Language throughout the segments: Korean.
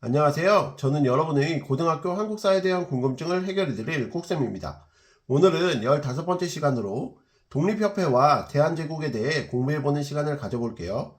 안녕하세요. 저는 여러분의 고등학교 한국사에 대한 궁금증을 해결해드릴 국쌤입니다. 오늘은 15번째 시간으로 독립협회와 대한제국에 대해 공부해보는 시간을 가져볼게요.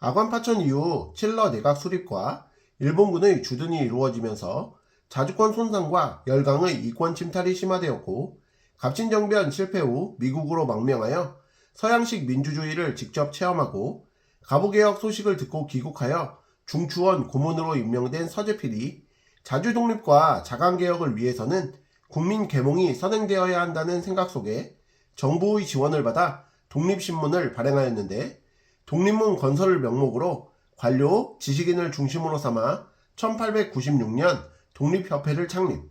아관파천 이후 칠러 내각 수립과 일본군의 주둔이 이루어지면서 자주권 손상과 열강의 이권 침탈이 심화되었고 갑진정변 실패 후 미국으로 망명하여 서양식 민주주의를 직접 체험하고 가부개혁 소식을 듣고 귀국하여 중추원 고문으로 임명된 서재필이 자주 독립과 자강 개혁을 위해서는 국민 계몽이 선행되어야 한다는 생각 속에 정부의 지원을 받아 독립신문을 발행하였는데 독립문 건설을 명목으로 관료, 지식인을 중심으로 삼아 1896년 독립협회를 창립,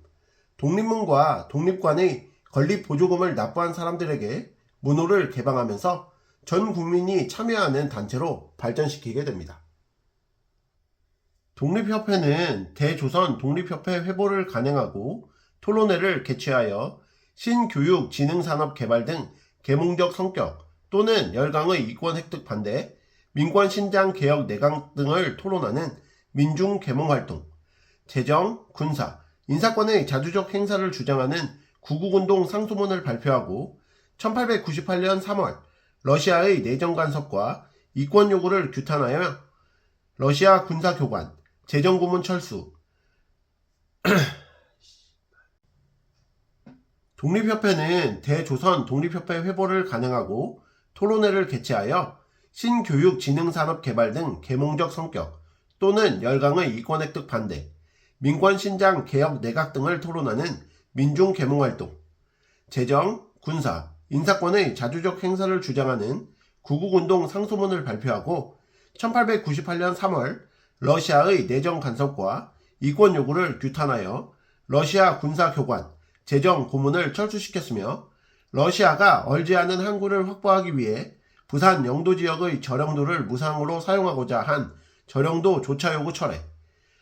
독립문과 독립관의 건립 보조금을 납부한 사람들에게 문호를 개방하면서 전 국민이 참여하는 단체로 발전시키게 됩니다. 독립협회는 대조선 독립협회 회보를 간행하고 토론회를 개최하여 신교육 진흥산업 개발 등 계몽적 성격 또는 열강의 이권 획득 반대, 민관 신장 개혁 내강 등을 토론하는 민중 계몽 활동, 재정, 군사, 인사권의 자주적 행사를 주장하는 구국운동 상소문을 발표하고 1898년 3월 러시아의 내정 간섭과 이권 요구를 규탄하여 러시아 군사 교관, 재정 고문 철수, 독립협회는 대조선 독립협회 회보를 간행하고 토론회를 개최하여 신교육 진흥산업 개발 등 계몽적 성격 또는 열강의 이권 획득 반대, 민권 신장 개혁 내각 등을 토론하는 민중 계몽 활동, 재정, 군사, 인사권의 자주적 행사를 주장하는 구국운동 상소문을 발표하고 1898년 3월 러시아의 내정 간섭과 이권 요구를 규탄하여 러시아 군사 교관, 재정 고문을 철수시켰으며 러시아가 얼지 않은 항구를 확보하기 위해 부산 영도 지역의 저령도를 무상으로 사용하고자 한 저령도 조차 요구 철회,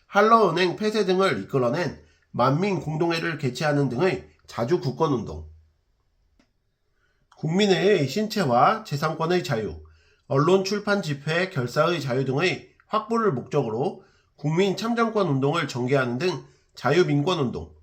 한러은행 폐쇄 등을 이끌어낸 만민 공동회를 개최하는 등의 자주 국권 운동, 국민의 신체와 재산권의 자유, 언론 출판 집회 결사의 자유 등의 확보를 목적으로 국민 참정권 운동을 전개하는 등 자유민권 운동,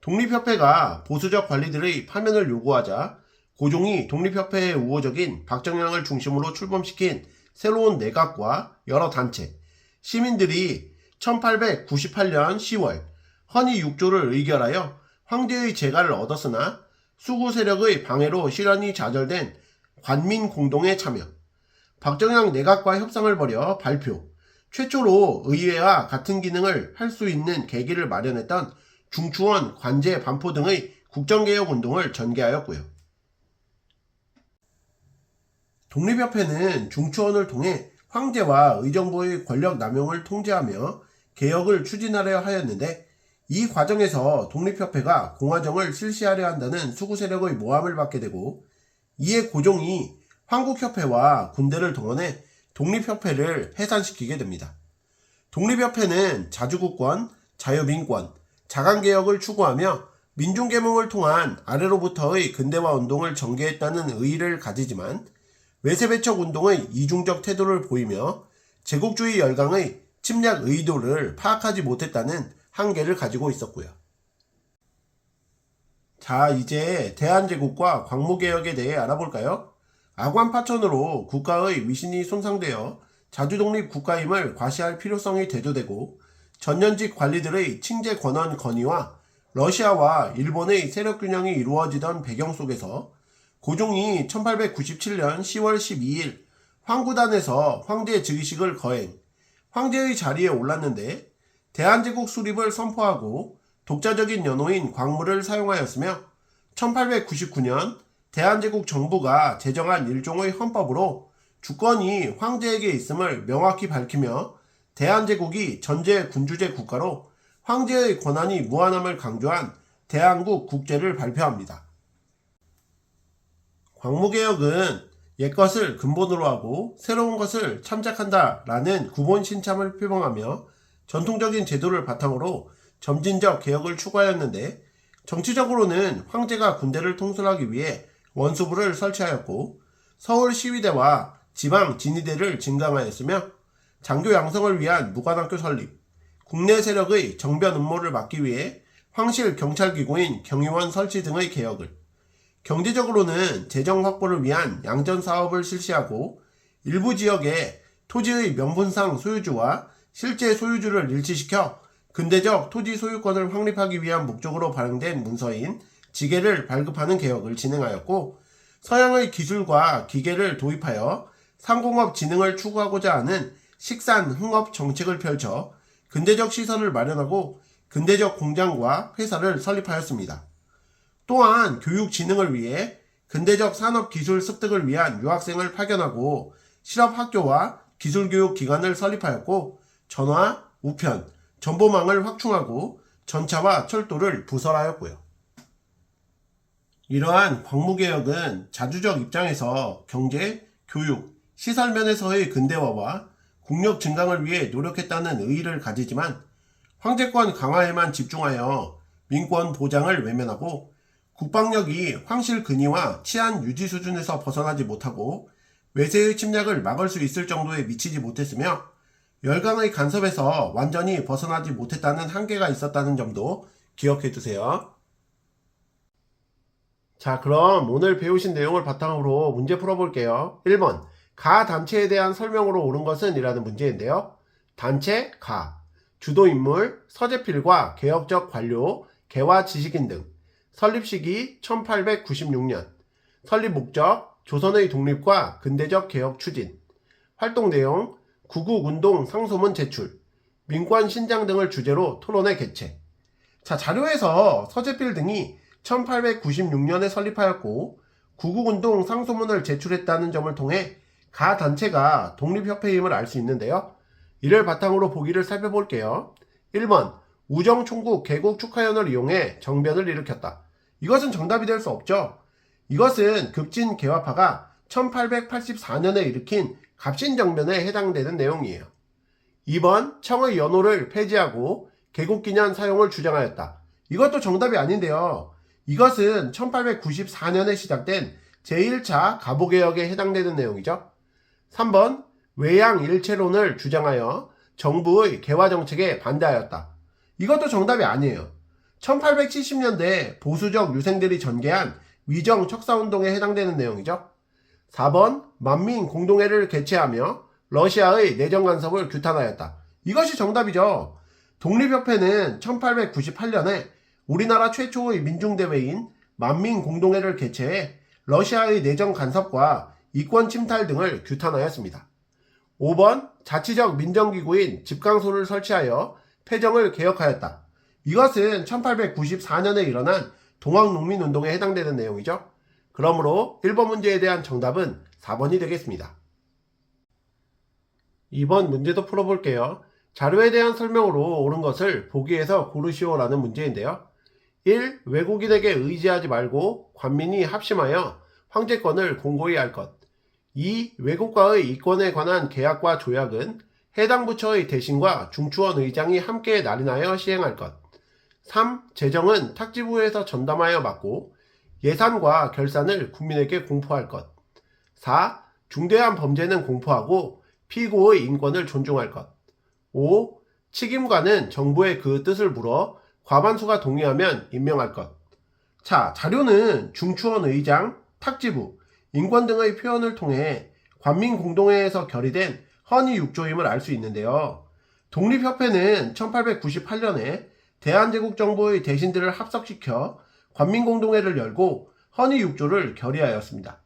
독립협회가 보수적 관리들의 파면을 요구하자 고종이 독립협회의 우호적인 박정양을 중심으로 출범시킨 새로운 내각과 여러 단체, 시민들이 1898년 10월 헌의 6조를 의결하여 황제의 재가를 얻었으나 수구 세력의 방해로 실현이 좌절된 관민 공동에 참여, 박정양 내각과 협상을 벌여 발표, 최초로 의회와 같은 기능을 할 수 있는 계기를 마련했던 중추원, 관제, 반포 등의 국정개혁 운동을 전개하였고요. 독립협회는 중추원을 통해 황제와 의정부의 권력 남용을 통제하며 개혁을 추진하려 하였는데 이 과정에서 독립협회가 공화정을 실시하려 한다는 수구 세력의 모함을 받게 되고 이에 고종이 황국협회와 군대를 동원해 독립협회를 해산시키게 됩니다. 독립협회는 자주국권, 자유민권, 자강개혁을 추구하며 민중계몽을 통한 아래로부터의 근대화 운동을 전개했다는 의의를 가지지만 외세배척 운동의 이중적 태도를 보이며 제국주의 열강의 침략 의도를 파악하지 못했다는 한계를 가지고 있었고요. 자, 이제 대한제국과 광무개혁에 대해 알아볼까요? 아관파천으로 국가의 위신이 손상되어 자주독립 국가임을 과시할 필요성이 대두되고 전년직 관리들의 칭제 권한 건의와 러시아와 일본의 세력 균형이 이루어지던 배경 속에서 고종이 1897년 10월 12일 황구단에서 황제 즉위식을 거행, 황제의 자리에 올랐는데 대한제국 수립을 선포하고 독자적인 연호인 광무를 사용하였으며 1899년 대한제국 정부가 제정한 일종의 헌법으로 주권이 황제에게 있음을 명확히 밝히며 대한제국이 전제 군주제 국가로 황제의 권한이 무한함을 강조한 대한국 국제를 발표합니다. 광무개혁은 옛것을 근본으로 하고 새로운 것을 참작한다 라는 구본 신참을 표방하며 전통적인 제도를 바탕으로 점진적 개혁을 추구하였는데 정치적으로는 황제가 군대를 통솔하기 위해 원수부를 설치하였고 서울 시위대와 지방 진위대를 증강하였으며 장교 양성을 위한 무관학교 설립, 국내 세력의 정변 음모를 막기 위해 황실 경찰기구인 경위원 설치 등의 개혁을, 경제적으로는 재정 확보를 위한 양전 사업을 실시하고 일부 지역에 토지의 명분상 소유주와 실제 소유주를 일치시켜 근대적 토지 소유권을 확립하기 위한 목적으로 발행된 문서인 지계를 발급하는 개혁을 진행하였고 서양의 기술과 기계를 도입하여 상공업 진흥을 추구하고자 하는 식산 흥업 정책을 펼쳐 근대적 시설을 마련하고 근대적 공장과 회사를 설립하였습니다. 또한 교육 진흥을 위해 근대적 산업 기술 습득을 위한 유학생을 파견하고 실업 학교와 기술 교육 기관을 설립하였고 전화, 우편, 정보망을 확충하고 전차와 철도를 부설하였고요. 이러한 광무개혁은 자주적 입장에서 경제, 교육, 시설 면에서의 근대화와 국력 증강을 위해 노력했다는 의의를 가지지만 황제권 강화에만 집중하여 민권 보장을 외면하고 국방력이 황실 근위와 치안 유지 수준에서 벗어나지 못하고 외세의 침략을 막을 수 있을 정도에 미치지 못했으며 열강의 간섭에서 완전히 벗어나지 못했다는 한계가 있었다는 점도 기억해 두세요. 자, 그럼 오늘 배우신 내용을 바탕으로 문제 풀어볼게요. 1번. 가 단체에 대한 설명으로 옳은 것은 이라는 문제인데요. 단체, 가. 주도 인물, 서재필과 개혁적 관료, 개화 지식인 등. 설립 시기 1896년. 설립 목적, 조선의 독립과 근대적 개혁 추진. 활동 내용, 구국운동 상소문 제출. 민관 신장 등을 주제로 토론회 개최. 자, 자료에서 서재필 등이 1896년에 설립하였고 구국운동 상소문을 제출했다는 점을 통해 가 단체가 독립협회임을 알 수 있는데요. 이를 바탕으로 보기를 살펴볼게요. 1번 우정총국 개국 축하연을 이용해 정변을 일으켰다. 이것은 정답이 될 수 없죠. 이것은 급진 개화파가 1884년에 일으킨 갑신정변에 해당되는 내용이에요. 2번 청의 연호를 폐지하고 개국기념 사용을 주장하였다. 이것도 정답이 아닌데요. 이것은 1894년에 시작된 제1차 가보개혁에 해당되는 내용이죠. 3번 외양 일체론을 주장하여 정부의 개화 정책에 반대하였다. 이것도 정답이 아니에요. 1870년대 보수적 유생들이 전개한 위정 척사운동에 해당되는 내용이죠. 4번 만민 공동회를 개최하며 러시아의 내정 간섭을 규탄하였다. 이것이 정답이죠. 독립협회는 1898년에 우리나라 최초의 민중대회인 만민 공동회를 개최해 러시아의 내정 간섭과 이권 침탈 등을 규탄하였습니다. 5번 자치적 민정기구인 집강소를 설치하여 패정을 개혁하였다. 이것은 1894년에 일어난 동학농민운동에 해당되는 내용이죠. 그러므로 1번 문제에 대한 정답은 4번이 되겠습니다. 2번 문제도 풀어볼게요. 자료에 대한 설명으로 옳은 것을 보기에서 고르시오라는 문제인데요. 1. 외국인에게 의지하지 말고 관민이 합심하여 황제권을 공고히 할 것. 2. 외국과의 이권에 관한 계약과 조약은 해당 부처의 대신과 중추원 의장이 함께 날인하여 시행할 것. 3. 재정은 탁지부에서 전담하여 맡고 예산과 결산을 국민에게 공포할 것. 4. 중대한 범죄는 공포하고 피고의 인권을 존중할 것. 5. 책임과는 정부의 그 뜻을 물어 과반수가 동의하면 임명할 것. 자, 자료는 중추원 의장, 탁지부, 인권 등의 표현을 통해 관민 공동회에서 결의된 헌의 6조임을 알 수 있는데요. 독립협회는 1898년에 대한제국 정부의 대신들을 합석시켜 관민공동회를 열고 헌의 6조를 결의하였습니다.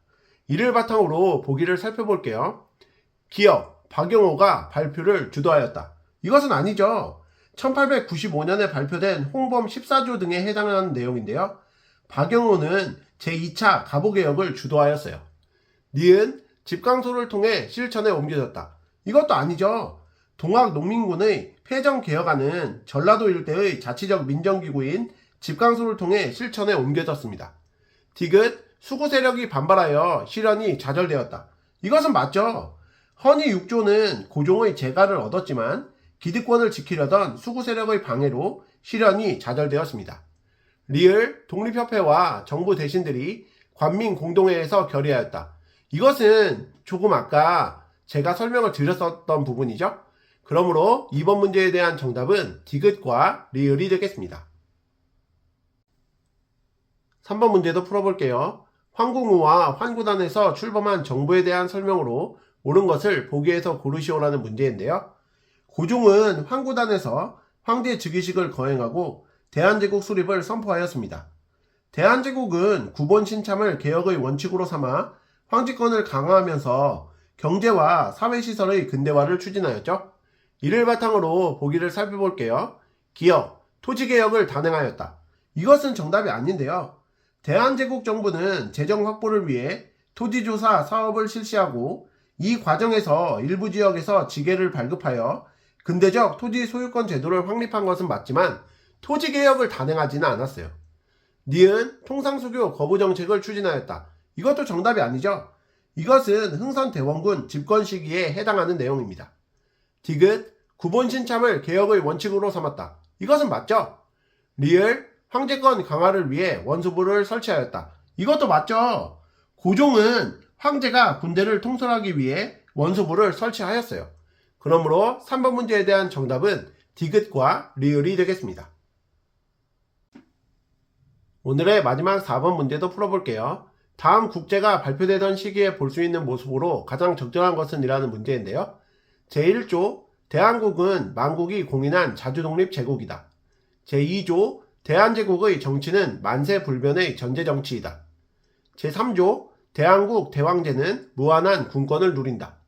이를 바탕으로 보기를 살펴볼게요. 기업, 박영호가 발표를 주도하였다. 이것은 아니죠. 1895년에 발표된 홍범 14조 등에 해당하는 내용인데요. 박영호는 제2차 가보개혁을 주도하였어요. 니은 집강소를 통해 실천에 옮겨졌다. 이것도 아니죠. 동학농민군의 폐정개혁안은 전라도 일대의 자치적 민정기구인 집강소를 통해 실천에 옮겨졌습니다. 디귿 수구 세력이 반발하여 실현이 좌절되었다. 이것은 맞죠. 헌의 6조는 고종의 재가를 얻었지만 기득권을 지키려던 수구 세력의 방해로 실현이 좌절되었습니다. 리을 독립협회와 정부 대신들이 관민 공동회에서 결의하였다. 이것은 조금 아까 제가 설명을 드렸었던 부분이죠. 그러므로 이번 문제에 대한 정답은 디귿과 리을이 되겠습니다. 3번 문제도 풀어볼게요. 황궁우와 환구단에서 출범한 정부에 대한 설명으로 옳은 것을 보기에서 고르시오라는 문제인데요. 고종은 황구단에서 황제 즉위식을 거행하고 대한제국 수립을 선포하였습니다. 대한제국은 구본 신참을 개혁의 원칙으로 삼아 황제권을 강화하면서 경제와 사회시설의 근대화를 추진하였죠. 이를 바탕으로 보기를 살펴볼게요. 기업, 토지개혁을 단행하였다. 이것은 정답이 아닌데요. 대한제국 정부는 재정 확보를 위해 토지조사 사업을 실시하고 이 과정에서 일부 지역에서 지계를 발급하여 근대적 토지 소유권 제도를 확립한 것은 맞지만 토지 개혁을 단행하지는 않았어요. 니은 통상수교 거부 정책을 추진하였다. 이것도 정답이 아니죠. 이것은 흥선 대원군 집권 시기에 해당하는 내용입니다. 디귿 구본 신참을 개혁의 원칙으로 삼았다. 이것은 맞죠? 리을 황제권 강화를 위해 원수부를 설치하였다. 이것도 맞죠? 고종은 황제가 군대를 통솔하기 위해 원수부를 설치하였어요. 그러므로 3번 문제에 대한 정답은 디귿과 리을이 되겠습니다. 오늘의 마지막 4번 문제도 풀어볼게요. 다음 국제가 발표되던 시기에 볼 수 있는 모습으로 가장 적절한 것은 이라는 문제인데요. 제1조 대한국은 만국이 공인한 자주독립 제국이다. 제2조 대한제국의 정치는 만세불변의 전제정치이다. 제3조 대한국 대왕제는 무한한 군권을 누린다.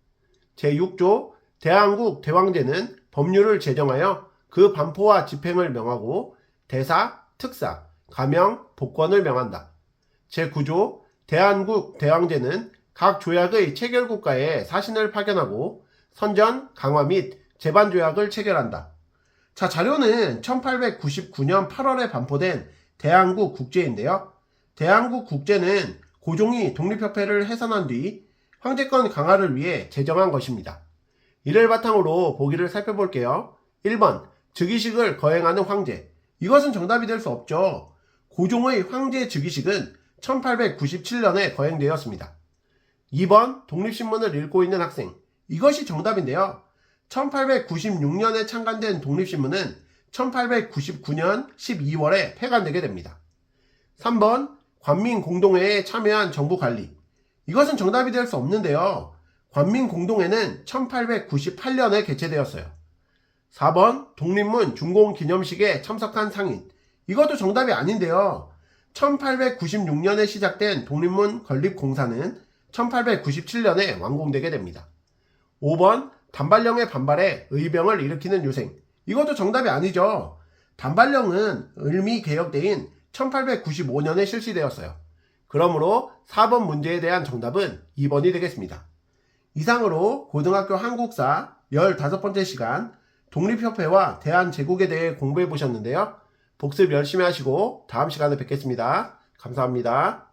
제6조 대한국 대왕제는 법률을 제정하여 그 반포와 집행을 명하고 대사, 특사, 가명, 복권을 명한다. 제9조 대한국 대왕제는 각 조약의 체결국가에 사신을 파견하고 선전, 강화 및 재반 조약을 체결한다. 자, 자료는 1899년 8월에 반포된 대한국 국제인데요. 대한국 국제는 고종이 독립협회를 해산한 뒤 황제권 강화를 위해 제정한 것입니다. 이를 바탕으로 보기를 살펴볼게요. 1번, 즉위식을 거행하는 황제. 이것은 정답이 될 수 없죠. 고종의 황제 즉위식은 1897년에 거행되었습니다. 2번, 독립신문을 읽고 있는 학생. 이것이 정답인데요. 1896년에 창간된 독립신문은 1899년 12월에 폐간되게 됩니다. 3번, 관민공동회에 참여한 정부 관리. 이것은 정답이 될 수 없는데요. 관민공동회는 1898년에 개최되었어요. 4번, 독립문 준공기념식에 참석한 상인. 이것도 정답이 아닌데요. 1896년에 시작된 독립문 건립공사는 1897년에 완공되게 됩니다. 5번, 단발령의 반발에 의병을 일으키는 유생. 이것도 정답이 아니죠. 단발령은 을미 개혁대인 1895년에 실시되었어요. 그러므로 4번 문제에 대한 정답은 2번이 되겠습니다. 이상으로 고등학교 한국사 15번째 시간 독립협회와 대한제국에 대해 공부해 보셨는데요. 복습 열심히 하시고 다음 시간에 뵙겠습니다. 감사합니다.